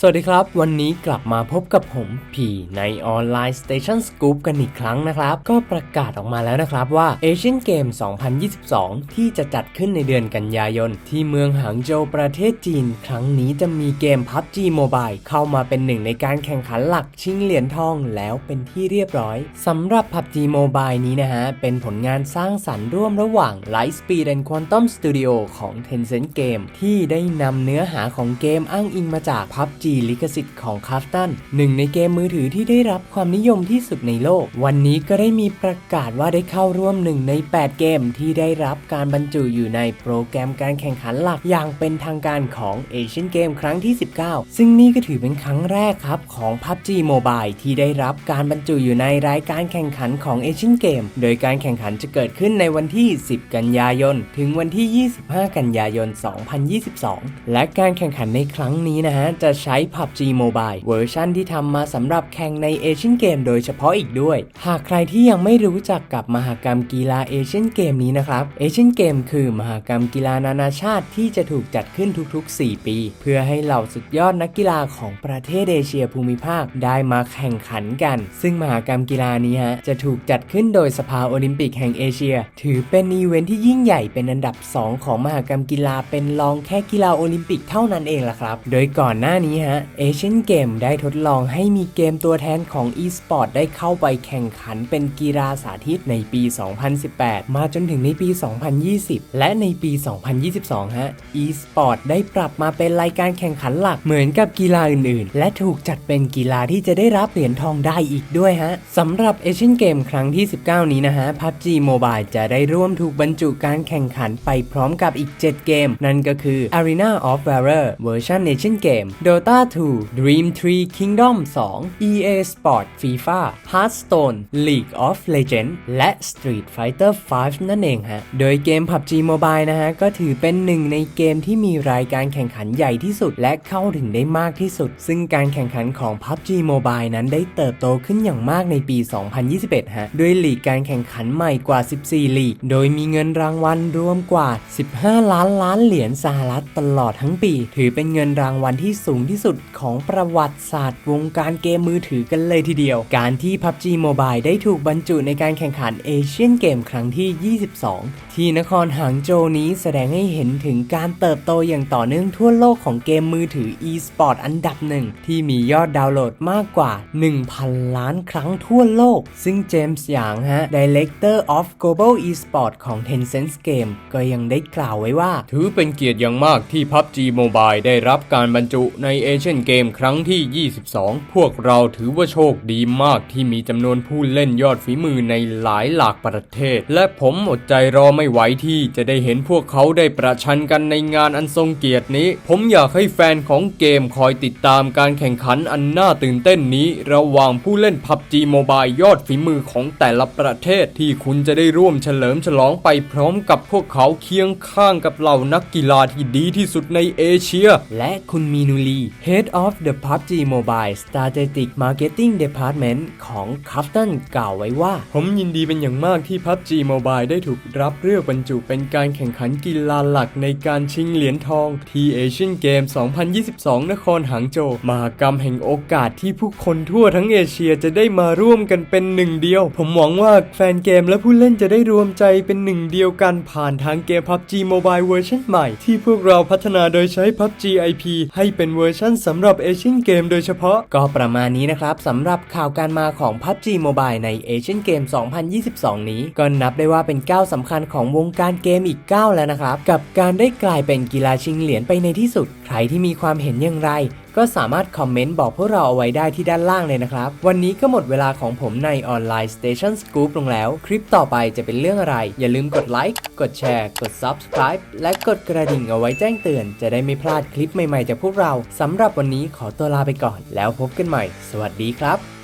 สวัสดีครับ วันนี้กลับมาพบกับผมพีในออนไลน์ Station Scoop กันอีกครั้งนะครับ ก็ประกาศออกมาแล้วนะครับว่า Asian Game 2022 ที่จะจัดขึ้นในเดือนกันยายน ที่เมืองหางโจวประเทศจีน ครั้งนี้จะมีเกม PUBG Mobile เข้ามาเป็นหนึ่งในการแข่งขันหลักชิงเหรียญทองแล้วเป็นที่เรียบร้อยสำหรับ PUBG Mobile นี้นะฮะ เป็นผลงานสร้างสรรค์ร่วมระหว่าง Lightspeed and Quantum Studio ของ Tencent Game ที่ได้นำเนื้อหาของเกมอ้างอิงมาจาก PUBG ลิขสิทธิ์ของ c a f t o n หนึ่งในเกมมือถือที่ได้รับความนิยมที่สุดในโลก วันนี้ก็ได้มีประกาศว่าได้เข้าร่วมหนึ่งใน 8 เกมที่ได้รับการบรรจุอยู่ในโปรแกรมการแข่งขันหลักอย่างเป็นทางการของ Asian Game ครั้งที่ 19 ซึ่งนี่ก็ถือเป็นครั้งแรกครับของ PUBG Mobile ที่ได้รับการบรรจุอยู่ในรายการแข่งขันของ Asian Game โดยการแข่งขันจะเกิดขึ้นในวันที่ 10 กันยายน ถึงวันที่ 25 กันยายน 2022 และการแข่งขันในครั้งนี้นะฮะจะใช้ PUBG Mobile เวอร์ชันที่ทำมาสำหรับแข่งใน Asian Game โดยเฉพาะอีกด้วย หากใครที่ยังไม่รู้จักกับมหกรรมกีฬา Asian Game นี้นะครับ Asian Game คือมหกรรมกีฬานานาชาติที่จะถูกจัดขึ้นทุกๆ 4 ปี เพื่อให้เหล่าสุดยอดนักกีฬาของประเทศเอเชียภูมิภาคได้มาแข่งขันกัน ซึ่งมหกรรมกีฬานี้ฮะจะถูกจัดขึ้นโดยสภาโอลิมปิกแห่งเอเชีย ถือเป็นอีเวนท์ที่ยิ่งใหญ่เป็นอันดับ 2 ของมหกรรมกีฬาเป็นรองแค่กีฬาโอลิมปิกเท่านั้นเองล่ะครับ โดยก่อนหน้านี้ฮะ Asian Game ได้ทดลองให้มีเกมตัวแทนของ e-sport ได้เข้าไปแข่งขันเป็นกีฬาสาธิตในปี 2018 มาจนถึงในปี 2020 และในปี 2022 ฮะ e-sport ได้ปรับมาเป็นรายการแข่งขันหลักเหมือนกับกีฬาอื่นๆ และถูกจัดเป็นกีฬาที่จะได้รับเหรียญทองได้อีกด้วยฮะสำหรับ Asian Game ครั้งที่ 19 นี้นะฮะ PUBG Mobile จะได้ร่วมถูกบรรจุการแข่งขันไปพร้อมกับอีก 7 เกม นั่นก็คือ Arena of Valor เวอร์ชัน Asian Game Dota 2 Dream Tree Kingdom 2 EA Sport FIFA Hearthstone League of Legends และ Street Fighter 5 นั่นเองฮะ โดยเกม PUBG Mobile นะฮะ ก็ถือเป็นหนึ่งในเกมที่มีรายการแข่งขันใหญ่ที่สุด และเข้าถึงได้มากที่สุด ซึ่งการแข่งขันของ PUBG Mobile นั้นได้เติบโตขึ้นอย่างมากในปี 2021 ฮะ ด้วยลีกการแข่งขันใหม่กว่า 14 ลีก โดยมีเงินรางวัลรวมกว่า 15 ล้านล้านเหรียญสหรัฐตลอดทั้งปี ถือเป็นเงินรางวัลที่สูงที่สุดของประวัติศาสตร์วงการเกมมือถือกันเลยทีเดียว การที่ PUBG Mobile ได้ถูกบรรจุในการแข่งขันเอเชียนเกมครั้งที่ 22 ที่นครหางโจวนี้แสดงให้เห็นถึงการเติบโตอย่างต่อเนื่องทั่วโลกของเกมมือถือ e-sport อันดับหนึ่ง ที่มียอดดาวน์โหลดมากกว่า 1,000 ล้านครั้งทั่วโลก ซึ่งเจมส์หยางฮะ Director of Global e-sport ของ Tencent Game ก็ยังได้กล่าวไว้ว่า ถือเป็นเกียรติอย่างมากที่ PUBG Mobile ได้รับการบรรจุในเอเอเชียนเกมครั้งที่ 22 พวกเราถือว่าโชคดีมากที่มีจำนวนผู้เล่นยอดฝีมือในหลายหลากประเทศ และผมอดใจรอไม่ไหวที่จะได้เห็นพวกเขาได้ประชันกันในงานอันทรงเกียรตินี้ ผมอยากให้แฟนของเกมคอยติดตามการแข่งขันอันน่าตื่นเต้นนี้ ระหว่างผู้เล่น PUBG Mobile ยอดฝีมือของแต่ละประเทศที่คุณจะได้ร่วมเฉลิมฉลองไปพร้อมกับพวกเขาเคียงข้างกับเหล่านักกีฬาที่ดีที่สุดในเอเชีย และคุณมีนูลี Head of the PUBG Mobile Strategic Marketing Department ของ c a f t o n กล่าวไว้ว่า ผมยินดีเป็นอย่างมากที่ PUBG Mobile ได้ถูกรับเลือกบรรจุเป็นการแข่งขันกีฬาหลักในการชิงเหรียญทองที่เอเชียนเกม2022 นครหางโจวมหากรรมแห่งโอกาสที่ผู้คนทั่วทั้งเอเชียจะได้มาร่วมกันเป็นหนึ่งเดียว ผมหวังว่าแฟนเกมและผู้เล่นจะได้รวมใจเป็นหนึ่งเดียวกันผ่านทางเกม PUBG Mobile เวอร์ชันใหม่ที่พวกเราพัฒนาโดยใช้ PUBG IP ให้เป็นเวอร์ชันสำหรับเอเชียนเกมโดยเฉพาะ ก็ประมาณนี้นะครับสำหรับข่าวการมาของ PUBG Mobile ในเอเชียนเกม 2022 นี้ ก็นับได้ว่าเป็นก้าวสำคัญของวงการเกมอีกก้าวแล้วนะครับ กับการได้กลายเป็นกีฬาชิงเหรียญไปในที่สุด ใครที่มีความเห็นอย่างไร ก็สามารถคอมเมนต์บอกพวกเราเอาไว้ได้ที่ด้านล่างเลยนะครับ วันนี้ก็หมดเวลาของผมในออนไลน์ Station Scoop ลงแล้ว คลิปต่อไปจะเป็นเรื่องอะไร อย่าลืมกดไลค์กดแชร์กด Subscribe และกดกระดิ่งเอาไว้แจ้งเตือน จะได้ไม่พลาดคลิปใหม่ๆจากพวกเราสำหรับวันนี้ขอตัวลาไปก่อน แล้วพบกันใหม่ สวัสดีครับ